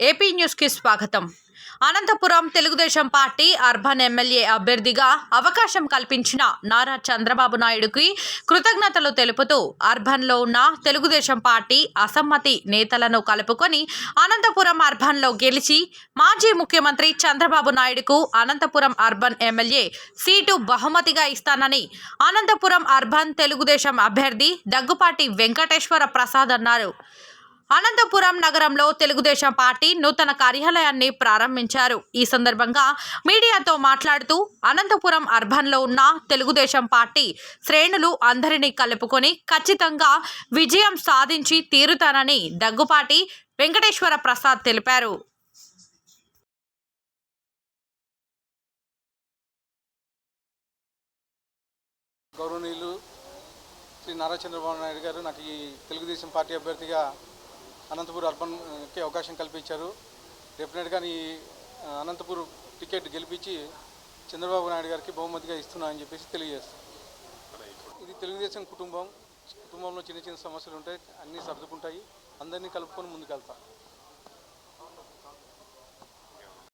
AP న్యూస్కి స్వాగతం. Anantapuram Telugudesam party urban MLA అభ్యర్థిగా అవకాశం కల్పించిన నారా చంద్రబాబు నాయుడుకి కృతజ్ఞతలు తెలుపుతూ అర్బన్లో ఉన్న తెలుగుదేశం పార్టీ అసమ్మతి నేతలను కలుపుకొని అనంతపురం అర్బన్లో గెలిచి మాజీ ముఖ్యమంత్రి చంద్రబాబు నాయుడుకు అనంతపురం అర్బన్ ఎమ్మెల్యే సీటు బహుమతిగా ఇస్తానని అనంతపురం అర్బన్ తెలుగుదేశం అభ్యర్థి దగ్గుపాటి వెంకటేశ్వర ప్రసాద్ అన్నారు. అనంతపురం నగరంలో తెలుగుదేశం పార్టీ నూతన కార్యాలయాన్ని ప్రారంభించారు. ఈ సందర్భంగా మీడియాతో మాట్లాడుతూ అనంతపురం అర్బన్లో ఉన్న తెలుగుదేశం పార్టీ శ్రేణులు అందరినీ కలుపుకొని ఖచ్చితంగా విజయం సాధించి తీరుతానని దగ్గుపాటి వెంకటేశ్వర ప్రసాద్ తెలిపారు. గౌరవనీయులు శ్రీ నారా చంద్రబాబు నాయుడు గారు నాకు ఈ తెలుగుదేశం పార్టీ అభ్యర్థిగా అనంతపూర్ అర్బన్కి అవకాశం కల్పించారు. డెఫినెట్గా ఈ అనంతపూర్ టికెట్ గెలిపించి చంద్రబాబు నాయుడు గారికి బహుమతిగా ఇస్తున్నా అని చెప్పేసి తెలియజేస్తాం. ఇది తెలుగుదేశం కుటుంబం. కుటుంబంలో చిన్న చిన్న సమస్యలు ఉంటాయి అన్నీ సర్దుకుంటాయి. అందరినీ కలుపుకొని ముందుకెళ్తాం.